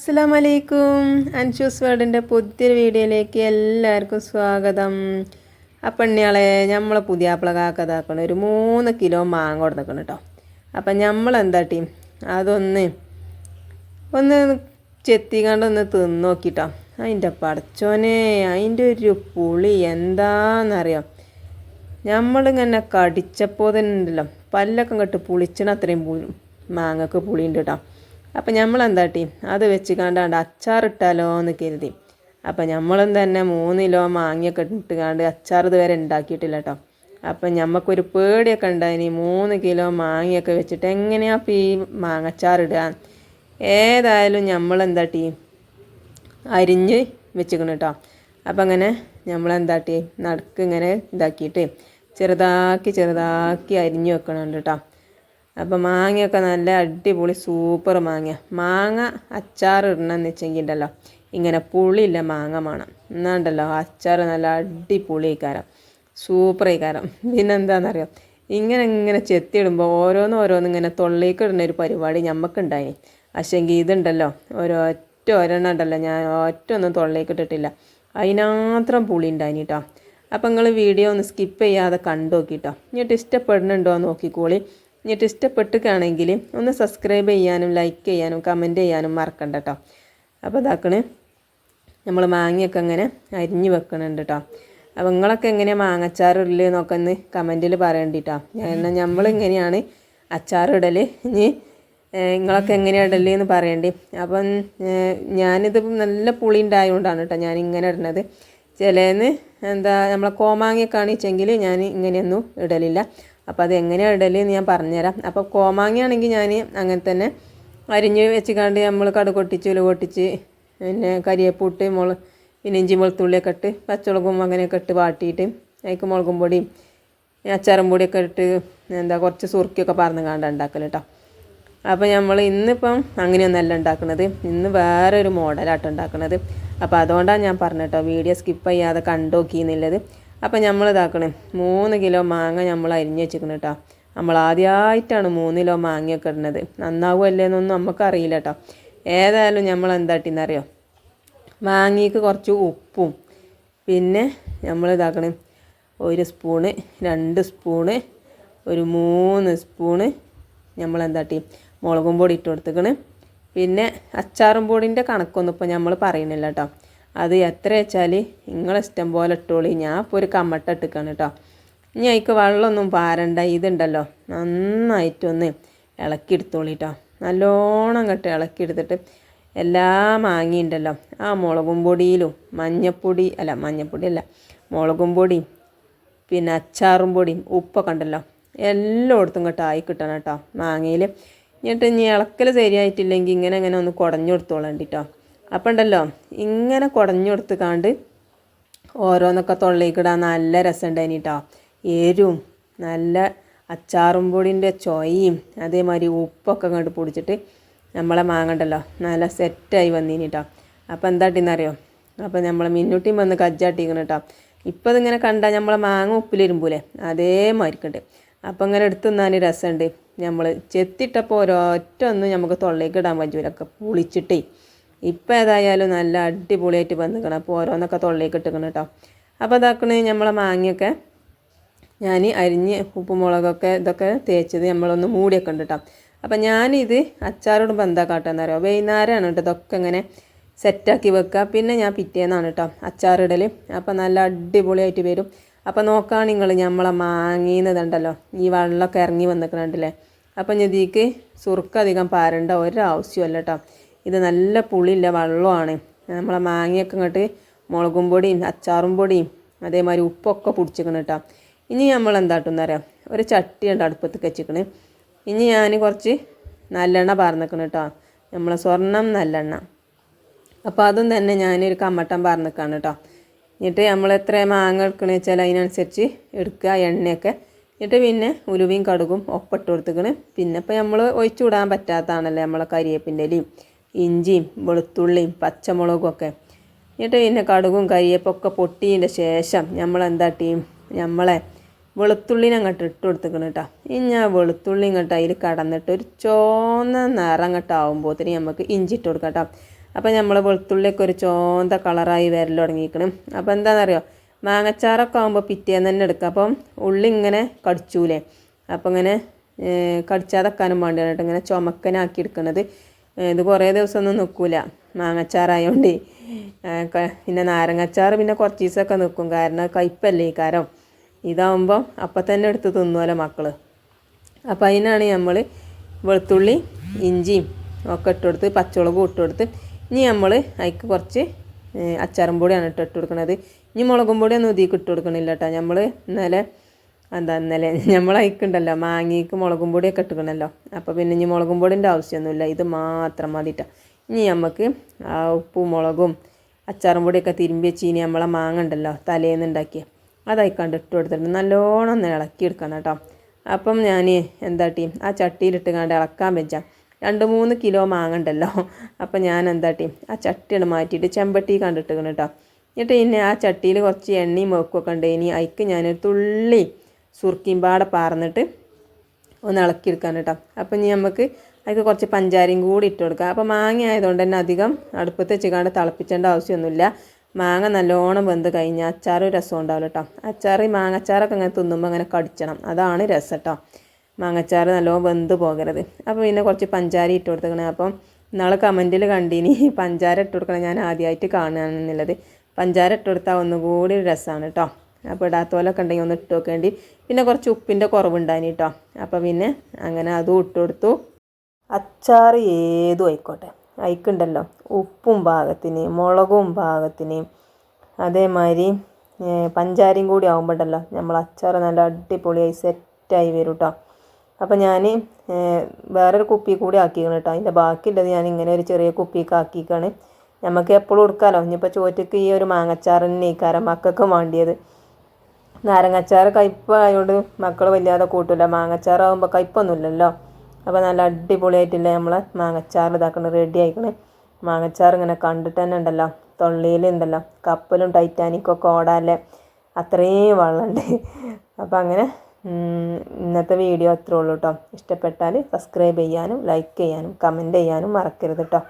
അസ്സാം വലൈക്കും അൻഷൂസ് വേർഡിന്റെ പുതിയൊരു വീഡിയോയിലേക്ക് എല്ലാവർക്കും സ്വാഗതം. അപ്പം എണ്ണിയാളെ പുതിയ ആപ്പിള കാക്കതാക്കണം ഒരു മൂന്ന് കിലോ മാങ്ങ കൊടുത്തേക്കണം കേട്ടോ അപ്പം നമ്മളെന്താ ടീം? അതൊന്ന് ഒന്ന് ചെത്തിക്കാണ്ട് ഒന്ന് തിന്ന് നോക്കിട്ടോ. അതിന്റെ പടച്ചോനെ അതിന്റെ ഒരു പുളി എന്താണെന്നറിയാം നമ്മളിങ്ങനെ കടിച്ചപ്പോൾ തന്നെ ഉണ്ടല്ലോ. പല്ലൊക്കെ കെട്ട് പുളിച്ചണ അത്രയും മാങ്ങക്ക് പുളിയുണ്ട് കേട്ടോ അപ്പം നമ്മൾ എന്താട്ടി അത് വെച്ച് കണ്ടാണ്ട് അച്ചാറിട്ടാലോ എന്ന് കരുതി. അപ്പം നമ്മളും തന്നെ മൂന്ന് കിലോ മാങ്ങയൊക്കെ ഇട്ട് കണ്ട് അച്ചാർ ഇതുവരെ ഉണ്ടാക്കിയിട്ടില്ല കേട്ടോ അപ്പം ഞമ്മക്കൊരു പേടിയൊക്കെ ഉണ്ടായിനി മൂന്ന് കിലോ മാങ്ങയൊക്കെ വെച്ചിട്ട് എങ്ങനെയാണ് ഇപ്പം ഈ മാങ്ങച്ചാറിടുക ഏതായാലും നമ്മളെന്താട്ടി അരിഞ്ഞ് വെച്ചിക്കണം കേട്ടോ അപ്പം അങ്ങനെ നമ്മളെന്താട്ടി നടുക്ക് ഇങ്ങനെ ഇതാക്കിയിട്ട് ചെറുതാക്കി ചെറുതാക്കി അരിഞ്ഞ് വെക്കണുണ്ട് കേട്ടോ അപ്പം മാങ്ങയൊക്കെ നല്ല അടിപൊളി സൂപ്പർ മാങ്ങ മാങ്ങ അച്ചാർ ഇടണമെന്ന് വെച്ചെങ്കിൽ ഉണ്ടല്ലോ ഇങ്ങനെ പുളിയില്ല മാങ്ങ വേണം എന്നാണ്ടല്ലോ അച്ചാർ നല്ല അടിപൊളി കാരം സൂപ്പർ കാരം. പിന്നെന്താണെന്നറിയോ ഇങ്ങനെ ഇങ്ങനെ ചെത്തിയിടുമ്പോൾ ഓരോന്ന് ഓരോന്ന് ഇങ്ങനെ തൊള്ളേക്ക് ഇടുന്ന ഒരു പരിപാടി ഞമ്മക്കുണ്ടായിനി. പക്ഷേങ്കിൽ ഇതുണ്ടല്ലോ ഒരൊറ്റ ഒരെണ്ണം ഉണ്ടല്ലോ ഞാൻ ഒറ്റ ഒന്നും തൊള്ളേക്ക് ഇട്ടിട്ടില്ല. അതിനാത്രം പുളി ഉണ്ടായിനി കേട്ടോ അപ്പം നിങ്ങൾ വീഡിയോ ഒന്ന് സ്കിപ്പ് ചെയ്യാതെ കണ്ടു നോക്കിട്ടോ എന്നിട്ട് ഇഷ്ടപ്പെടുന്നുണ്ടോ നോക്കിക്കോളി. എന്നിട്ട് ഇഷ്ടപ്പെട്ടിട്ടാണെങ്കിൽ ഒന്ന് സബ്സ്ക്രൈബ് ചെയ്യാനും ലൈക്ക് ചെയ്യാനും കമന്റ് ചെയ്യാനും മറക്കണ്ട കേട്ടോ അപ്പോൾ ഇതാക്കണ്. നമ്മൾ മാങ്ങയൊക്കെ അങ്ങനെ അരിഞ്ഞ് വെക്കണുണ്ട് കേട്ടോ അപ്പോൾ നിങ്ങളൊക്കെ എങ്ങനെയാണ് മാങ്ങച്ചാറിടൽ എന്നൊക്കെ ഒന്ന് കമന്റിൽ പറയണ്ടിട്ടോ കാരണം നമ്മളിങ്ങനെയാണ് അച്ചാറിടൽ ഇനി നിങ്ങളൊക്കെ എങ്ങനെയാണ് ഇടൽ? എന്ന് പറയണ്ടി. അപ്പം ഞാനിത് നല്ല പുളി ഉണ്ടായതുകൊണ്ടാണ് കേട്ടോ ഞാൻ ഇങ്ങനെ ഇടുന്നത് ചിലന്ന് എന്താ നമ്മളെ കോമാങ്ങയൊക്കെ ആണെച്ചെങ്കിൽ ഞാൻ ഇങ്ങനെയൊന്നും ഇടലില്ല. അപ്പോൾ അത് എങ്ങനെയാണ് ഇടലെന്ന് ഞാൻ പറഞ്ഞുതരാം. അപ്പോൾ കോമാങ്ങയാണെങ്കിൽ ഞാൻ അങ്ങനെ തന്നെ അരിഞ്ഞ് വെച്ചിക്കാണ്ട് നമ്മൾ കടു പൊട്ടിച്ച് ഉല പൊട്ടിച്ച് പിന്നെ കരിയേപ്പൂട്ട് മുള പിന്നെ ഇഞ്ചി വെളുത്തുള്ളിയൊക്കെ ഇട്ട് പച്ചമുളകും അങ്ങനെയൊക്കെ ഇട്ട് വാട്ടിയിട്ട് അതിക്ക് മുളകും പൊടിയും അച്ചാറും പൊടിയൊക്കെ ഇട്ട് എന്താ കുറച്ച് സുറുക്കിയൊക്കെ പറന്ന് കാണ്ട ഉണ്ടാക്കൽ കേട്ടോ അപ്പോൾ നമ്മൾ ഇന്നിപ്പം അങ്ങനെയൊന്നല്ല ഉണ്ടാക്കുന്നത് ഇന്ന് വേറെ ഒരു മോഡലാട്ടോ ഉണ്ടാക്കുന്നത് അപ്പോൾ അതുകൊണ്ടാണ് ഞാൻ പറഞ്ഞ കേട്ടോ വീഡിയോ സ്കിപ്പ് ചെയ്യാതെ കണ്ടു നോക്കിയെന്നുള്ളത് അപ്പോൾ നമ്മൾ ഇതാക്കണേ മൂന്ന് കിലോ മാങ്ങ നമ്മൾ അരിഞ്ഞ് വെച്ചിരിക്കണം കേട്ടോ നമ്മൾ ആദ്യമായിട്ടാണ് മൂന്ന് കിലോ മാങ്ങയൊക്കെ ഇടുന്നത്. നന്നാവുമല്ലേ എന്നൊന്നും നമുക്കറിയില്ല കേട്ടോ ഏതായാലും നമ്മൾ എന്താട്ടിന്നറിയോ മാങ്ങയ്ക്ക് കുറച്ച് ഉപ്പും. പിന്നെ നമ്മൾ ഒരു സ്പൂണ് രണ്ട് സ്പൂണ് ഒരു മൂന്ന് സ്പൂണ് നമ്മൾ എന്താട്ടി മുളകും പൊടി ഇട്ട് കൊടുത്തേക്കണ്. പിന്നെ അച്ചാറും പൊടിന്റെ കണക്കൊന്നും ഇപ്പോൾ നമ്മൾ പറയുന്നില്ല കേട്ടോ അത് എത്ര വെച്ചാൽ നിങ്ങളെ ഇഷ്ടം പോലെ ഇട്ടോളി. ഞാൻ ഇപ്പോൾ ഒരു കമ്മട്ട ഇട്ടിക്കാണ് കേട്ടോ ഇനി അതിക്ക് വെള്ളമൊന്നും പാരണ്ട. ഇതുണ്ടല്ലോ. നന്നായിട്ടൊന്ന് ഇളക്കി എടുത്തോളി കേട്ടോ നല്ലോണം കട്ട് ഇളക്കി എടുത്തിട്ട് എല്ലാ മാങ്ങിയുണ്ടല്ലോ. ആ മുളകും പൊടിയിലും മഞ്ഞപ്പൊടി അല്ല മഞ്ഞപ്പൊടി അല്ല മുളകും പൊടിയും പിന്നെ അച്ചാറും പൊടിയും ഉപ്പൊക്കെ ഉണ്ടല്ലോ. എല്ലായിടത്തും കേട്ടോ ആയി കിട്ടണം കേട്ടോ മാങ്ങയിൽ എന്നിട്ട് ഇനി ഇളക്കൽ ശരിയായിട്ടില്ലെങ്കിൽ ഇങ്ങനെ അങ്ങനെ ഒന്ന് കുടഞ്ഞു കൊടുത്തോളാം കേട്ടോ അപ്പം ഉണ്ടല്ലോ ഇങ്ങനെ കുടഞ്ഞു കൊടുത്ത് കാണ്ട് ഓരോന്നൊക്കെ തൊള്ളിക്കിടാൻ നല്ല രസമുണ്ടായിന് കേട്ടോ എരും നല്ല അച്ചാറും പൊടിന്റെ ചൊയയും അതേമാതിരി ഉപ്പൊക്കെ അങ്ങോട്ട് പൊടിച്ചിട്ട് നമ്മളെ മാങ്ങണ്ടല്ലോ നല്ല സെറ്റായി വന്നീന് കേട്ടോ അപ്പോൾ എന്താട്ടിന്നറിയോ? അപ്പോൾ നമ്മളെ മിന്നുട്ടിയും വന്ന് കജ്ജാട്ടിക്കണം കേട്ടോ ഇപ്പോൾ ഇതിങ്ങനെ കണ്ടാൽ നമ്മളെ മാങ്ങ ഉപ്പിലിരുമ്പൂലേ അതേമാതിരിക്കുണ്ട് അപ്പം ഇങ്ങനെ എടുത്ത് തിന്നാൻ രസമുണ്ട്. നമ്മൾ ചെത്തിട്ടപ്പോൾ ഒരൊറ്റ ഒന്നും നമുക്ക് തൊള്ളേക്ക് ഇടാൻ പറ്റൂലൊക്കെ പുളിച്ചിട്ടേ. ഇപ്പം ഏതായാലും നല്ല അടിപൊളിയായിട്ട് വന്നിക്കണം അപ്പോൾ ഓരോന്നൊക്കെ തൊള്ളേക്ക് ഇട്ടിക്കണം കേട്ടോ. അപ്പോൾ അതാക്കണ നമ്മളെ മാങ്ങയൊക്കെ. ഞാൻ അരിഞ്ഞ് ഉപ്പും മുളകൊക്കെ ഇതൊക്കെ തേച്ചത് നമ്മളൊന്ന് മൂടിയൊക്കെ ഉണ്ട് കേട്ടോ. അപ്പം ഞാനിത് അച്ചാറിടുമ്പോൾ എന്താ കാട്ടാന്ന് അറിയാം വൈകുന്നേരമാണ് കേട്ടോ ഇതൊക്കെ ഇങ്ങനെ സെറ്റാക്കി വെക്കുക. പിന്നെ ഞാൻ പിറ്റേന്നാണ് കേട്ടോ അച്ചാറിടൽ അപ്പം നല്ല അടിപൊളിയായിട്ട് വരും. അപ്പം നോക്കാൻ നിങ്ങൾ നമ്മളെ മാങ്ങീന്നതുണ്ടല്ലോ ഈ വെള്ളമൊക്കെ ഇറങ്ങി വന്നിക്കണുണ്ടല്ലേ അപ്പം ഇതിക്ക് സുറുക്കധികം പാരണ്ട ഒരാവശ്യമല്ല കേട്ടോ. ഇത് നല്ല പുളിയില്ല വെള്ളമാണ്. നമ്മളെ മാങ്ങയൊക്കെ ഇങ്ങോട്ട് മുളകും പൊടിയും അച്ചാറും പൊടിയും അതേമാതിരി ഉപ്പൊക്കെ പിടിച്ചിക്കണം കേട്ടോ. ഇനി നമ്മൾ എന്താട്ടെന്ന് പറയാം ഒരു ചട്ടി ഉണ്ട് അടുപ്പത്ത് വെച്ചിക്കണ് ഇനി ഞാൻ കുറച്ച് നല്ലെണ്ണ പാർന്നിക്കണം കേട്ടോ. നമ്മളെ സ്വർണം നല്ലെണ്ണ. അപ്പോൾ അതും തന്നെ ഞാനൊരു കമ്മട്ടം പാർന്നിക്കാണ് കേട്ടോ. എന്നിട്ട് നമ്മൾ എത്ര മാങ്ങ എടുക്കണമെന്ന് വെച്ചാൽ അതിനനുസരിച്ച് എടുക്കുക എണ്ണയൊക്കെ. എന്നിട്ട് പിന്നെ ഉലുവയും കടുകും ഒപ്പിട്ട് കൊടുത്തിക്കണ് പിന്നെ ഇപ്പോൾ നമ്മൾ ഒഴിച്ചു വിടാൻ പറ്റാത്തതാണല്ലേ നമ്മളെ കരിയേപ്പിന്റെ ഇലയും. ഇഞ്ചിയും വെളുത്തുള്ളിയും പച്ചമുളകും ഒക്കെ എന്നിട്ട് പിന്നെ കടുകും കരിയേപ്പൊക്കെ പൊട്ടിയതിന്റെ ശേഷം നമ്മൾ ടീം നമ്മളെ വെളുത്തുള്ളിനെ അങ്ങോട്ട് ഇട്ട് കൊടുത്തിക്കണം കേട്ടോ ഇനി ആ വെളുത്തുള്ളി ഇങ്ങോട്ട് അതിൽ കടന്നിട്ട് ഒരു ചോന്ന നിറം അങ്ങോട്ട് ആകുമ്പോഴത്തേന് നമുക്ക് ഇഞ്ചി ഇട്ട് കൊടുക്കാം കേട്ടോ അപ്പോൾ നമ്മൾ വെളുത്തുള്ളിയൊക്കെ ഒരു ചോന്ത കളറായി വരൽ തുടങ്ങിയിരിക്കണം. അപ്പോൾ എന്താണെന്നറിയോ മാങ്ങച്ചാറൊക്കെ ആകുമ്പോൾ പിറ്റേന്ന് തന്നെ എടുക്കുക അപ്പം ഉള്ളി ഇങ്ങനെ കടിച്ചൂലേ? അപ്പോൾ ഇങ്ങനെ കടിച്ചാതെക്കാനും വേണ്ടിയാണ് കേട്ടോ ഇങ്ങനെ ചുമക്കനാക്കി എടുക്കുന്നത് ഇത് കുറേ ദിവസമൊന്നും നിൽക്കില്ല മാങ്ങച്ചാറായതുകൊണ്ട് പിന്നെ നാരങ്ങച്ചാറ് പിന്നെ കുറച്ച് ദിവസമൊക്കെ നിൽക്കും കാരണം കയ്പല്ലേ ഈ കാരം ഇതാവുമ്പം അപ്പം തന്നെ എടുത്ത് തിന്നുമല്ലോ മക്കൾ അപ്പം അതിനാണ് നമ്മൾ വെളുത്തുള്ളി ഇഞ്ചിയും ഒക്കെ ഇട്ട് കൊടുത്ത് പച്ചമുളകും ഇനി നമ്മൾ അതിക്ക് കുറച്ച് അച്ചാറും പൊടിയാണ് ഇട്ട് ഇട്ട് കൊടുക്കുന്നത് ഇനി മുളകും പൊടിയൊന്നും ഇതിൽ ഇട്ട് കൊടുക്കണില്ല കേട്ടോ നമ്മൾ ഇന്നലെ എന്താ ഇന്നലെ നമ്മൾ അയക്കുണ്ടല്ലോ മാങ്ങിക്ക് മുളകും പൊടിയൊക്കെ ഇട്ടുക്കണല്ലോ. അപ്പോൾ പിന്നെ ഇനി മുളകും പൊടിന്റെ ആവശ്യമൊന്നുമില്ല ഇത് മാത്രം മതിട്ട. ഇനി നമുക്ക് ആ ഉപ്പും മുളകും അച്ചാറും പൊടിയൊക്കെ തിരുമ്പി വെച്ച് ഇനി നമ്മളെ മാങ്ങ ഉണ്ടല്ലോ തലേന്ന് ഉണ്ടാക്കിയ അതയക്കാണ്ട് ഇട്ട് കൊടുത്തിട്ട് നല്ലോണം ഒന്ന് ഇളക്കി എടുക്കണം കേട്ടോ. അപ്പം ഞാൻ എന്താട്ടി ആ ചട്ടിയിലിട്ട് കണ്ട് ഇളക്കാൻ വെച്ചാൽ രണ്ട് മൂന്ന് കിലോ മാങ്ങ ഉണ്ടല്ലോ അപ്പം ഞാൻ എന്താട്ടി ആ ചട്ടിയാണ് മാറ്റിയിട്ട് ചെമ്പട്ടി കണ്ടിട്ടിരിക്കണം കേട്ടോ. എന്നിട്ട് പിന്നെ ആ ചട്ടിയിൽ കുറച്ച് എണ്ണയും വെക്കൊക്കെ ഉണ്ട് ഇനി അതിക്ക് ഞാനൊരു തുള്ളി സുർക്കിയും പാടെ പാർന്നിട്ട് ഒന്ന് ഇളക്കിയെടുക്കാൻ കേട്ടോ. അപ്പം ഇനി നമുക്ക് അതിൽ കുറച്ച് പഞ്ചാരയും കൂടി ഇട്ട് കൊടുക്കാം. അപ്പോൾ മാങ്ങ ആയതുകൊണ്ട് തന്നെ അധികം അടുപ്പത്ത് വെച്ചിക്കാണ്ട് തിളപ്പിച്ചേണ്ട ആവശ്യമൊന്നുമില്ല. മാങ്ങ നല്ലോണം വെന്ത് കഴിഞ്ഞാൽ അച്ചാറും രസം ഉണ്ടാവില്ല കേട്ടോ. അച്ചാർ മാങ്ങച്ചാറൊക്കെ അങ്ങനെ തിന്നുമ്പോൾ അങ്ങനെ കടിച്ചണം. അതാണ് രസം കേട്ടോ. മാങ്ങച്ചാർ നല്ലോണം വെന്ത് പോകരുത്. അപ്പോൾ പിന്നെ കുറച്ച് പഞ്ചാരി ഇട്ട് കൊടുത്തേക്കണേ. അപ്പം നാളെ കമന്റിൽ കണ്ടിനി പഞ്ചാര ഇട്ട് കൊടുക്കണം ഞാൻ ആദ്യമായിട്ട് കാണുകയാണെന്നുള്ളത്. പഞ്ചാര ഇട്ട് കൊടുത്താൽ ഒന്നുകൂടി രസമാണ് കേട്ടോ. അപ്പോൾ ഇടാത്തോലൊക്കെ ഉണ്ടെങ്കിൽ ഒന്ന് ഇട്ട് വെക്കേണ്ടി പിന്നെ കുറച്ച് ഉപ്പിന്റെ കുറവുണ്ടായിന് കേട്ടോ അപ്പോൾ പിന്നെ അങ്ങനെ അതും ഇട്ട് കൊടുത്തു. അച്ചാർ ഏതും ആയിക്കോട്ടെ. അയക്കുണ്ടല്ലോ. ഉപ്പും പാകത്തിന് മുളകും പാകത്തിന്. അതേമാതിരി പഞ്ചാരയും കൂടി ആകുമ്പോണ്ടല്ലോ നമ്മൾ അച്ചാർ നല്ല അടിപൊളിയായി സെറ്റായി വരും കേട്ടോ അപ്പോൾ ഞാൻ വേറൊരു കുപ്പി കൂടി ആക്കിക്കണം കേട്ടോ. അതിന്റെ ബാക്കിയുള്ളത് ഞാൻ ഇങ്ങനെ ഒരു ചെറിയ കുപ്പിക്ക് ആക്കിക്കാണ്. നമുക്ക് എപ്പോഴും കൊടുക്കാമല്ലോ ഇനിയിപ്പോൾ ചോറ്റക്ക് ഈ ഒരു മാങ്ങച്ചാറിന് തന്നെ ഇക്കാരം മക്കൾക്ക് വേണ്ടിയത്. നാരങ്ങച്ചാർ കയ്പായതുകൊണ്ട് മക്കൾ വല്ലാതെ കൂട്ടില്ല മാങ്ങച്ചാറാകുമ്പോൾ കയ്പൊന്നുമില്ലല്ലോ അപ്പോൾ നല്ല അടിപൊളിയായിട്ടില്ലേ നമ്മൾ മാങ്ങച്ചാർ ഇതാക്കണം റെഡി ആയിക്കണേ. മാങ്ങച്ചാർ ഇങ്ങനെ കണ്ടിട്ട് തന്നെ ഉണ്ടല്ലോ. തൊള്ളിയിലുണ്ടല്ലോ കപ്പലും ടൈറ്റാനിക്കൊക്കെ ഓടാല്ലേ. അത്രയും വെള്ളമുണ്ട് അപ്പോൾ അങ്ങനെ ഇന്നത്തെ വീഡിയോ അത്രേ ഉള്ളൂ കേട്ടോ ഇഷ്ടപ്പെട്ടാൽ സബ്സ്ക്രൈബ് ചെയ്യാനും ലൈക്ക് ചെയ്യാനും കമന്റ് ചെയ്യാനും മറക്കരുത് കേട്ടോ